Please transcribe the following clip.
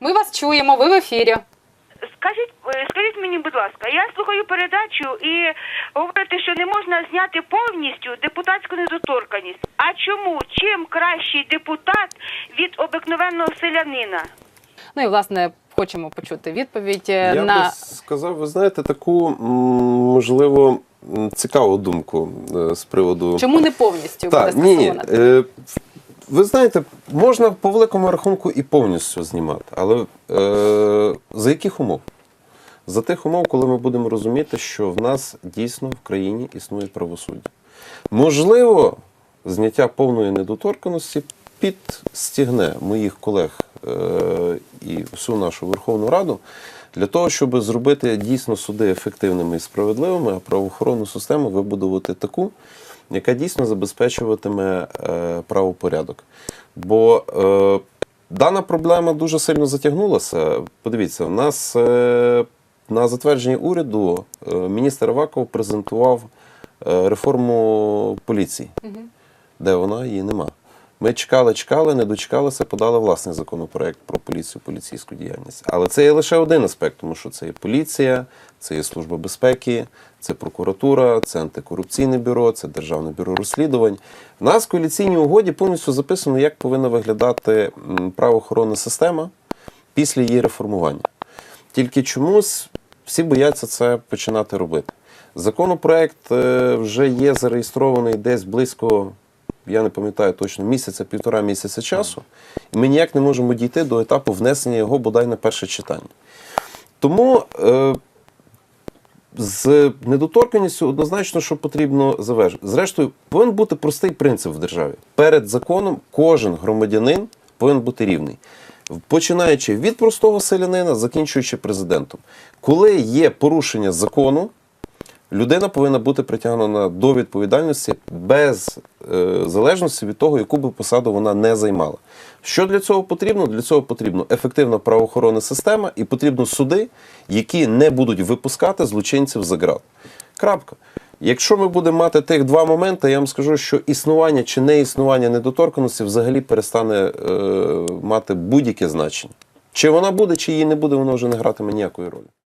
Ми вас чуємо, ви в ефірі. Скажіть, е, скажіть мені, будь ласка, я слухаю передачу і говорите, що не можна зняти повністю депутатську недоторканність. А чому? Чим кращий депутат від обикновенного селянина? Ну і власне хочемо почути відповідь е, Я на би сказав, ви знаєте, таку можливо цікаву думку е, з приводу чому не повністю Так, буде ні, ні. Е, ви знаєте, можна по великому рахунку і повністю знімати, але е, за яких умов? За тих умов, коли ми будемо розуміти, що в нас дійсно в країні існує правосуддя. Можливо, зняття повної недоторканості підстігне моїх колег і всю нашу Верховну Раду для того, щоб зробити дійсно суди ефективними і справедливими, а правоохоронну систему вибудувати таку, яка дійсно забезпечуватиме е, правопорядок. Бо е, дана проблема дуже сильно затягнулася. Подивіться, у нас е, на затвердженні уряду е, міністр Аваков презентував е, реформу поліції. Де вона її нема. Ми чекали, чекали, не дочекалися, подали власний законопроект про поліцію, поліцейську діяльність. Але це є лише один аспект, тому що це є поліція, це є служба безпеки, це прокуратура, це антикорупційне бюро, це державне бюро розслідувань. У нас в коаліційній угоді повністю записано, як повинна виглядати правоохоронна система після її реформування. Тільки чомусь всі бояться це починати робити. Законопроект е, вже є зареєстрований десь близько, я не пам'ятаю точно, місяця, півтора місяця часу, і ми ніяк не можемо дійти до етапу внесення його бодай на перше читання. Тому е, з недоторканістю однозначно, що потрібно завершити. Зрештою, повинен бути простий принцип в державі. Перед законом кожен громадянин повинен бути рівний. Починаючи від простого селянина, закінчуючи президентом. Коли є порушення закону, людина повинна бути притягнена до відповідальності без е, залежності від того, яку би посаду вона не займала. Що для цього потрібно? Для цього потрібна ефективна правоохоронна система і потрібно суди, які не будуть випускати злочинців за ґрат. Крапка. Якщо ми будемо мати тих два моменти, я вам скажу, що існування чи не існування недоторканості взагалі перестане е, мати будь-яке значення. Чи вона буде, чи її не буде, воно вже не гратиме ніякої ролі.